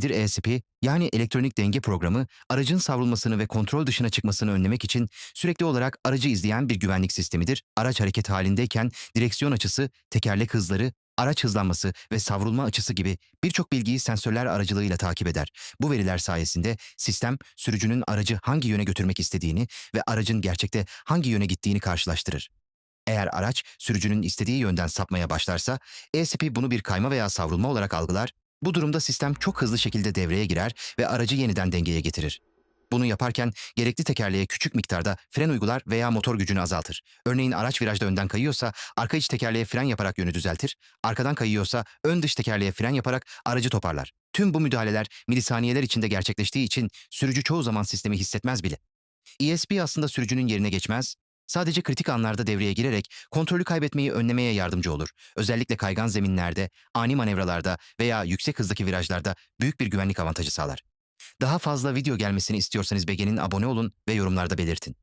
Dir ESP yani elektronik denge programı aracın savrulmasını ve kontrol dışına çıkmasını önlemek için sürekli olarak aracı izleyen bir güvenlik sistemidir. Araç hareket halindeyken direksiyon açısı, tekerlek hızları, araç hızlanması ve savrulma açısı gibi birçok bilgiyi sensörler aracılığıyla takip eder. Bu veriler sayesinde sistem sürücünün aracı hangi yöne götürmek istediğini ve aracın gerçekte hangi yöne gittiğini karşılaştırır. Eğer araç sürücünün istediği yönden sapmaya başlarsa, ESP bunu bir kayma veya savrulma olarak algılar. Bu durumda sistem çok hızlı şekilde devreye girer ve aracı yeniden dengeye getirir. Bunu yaparken gerekli tekerleğe küçük miktarda fren uygular veya motor gücünü azaltır. Örneğin araç virajda önden kayıyorsa arka iç tekerleğe fren yaparak yönü düzeltir, arkadan kayıyorsa ön dış tekerleğe fren yaparak aracı toparlar. Tüm bu müdahaleler milisaniyeler içinde gerçekleştiği için sürücü çoğu zaman sistemi hissetmez bile. ESP aslında sürücünün yerine geçmez, sadece kritik anlarda devreye girerek kontrolü kaybetmeyi önlemeye yardımcı olur. Özellikle kaygan zeminlerde, ani manevralarda veya yüksek hızdaki virajlarda büyük bir güvenlik avantajı sağlar. Daha fazla video gelmesini istiyorsanız beğenin, abone olun ve yorumlarda belirtin.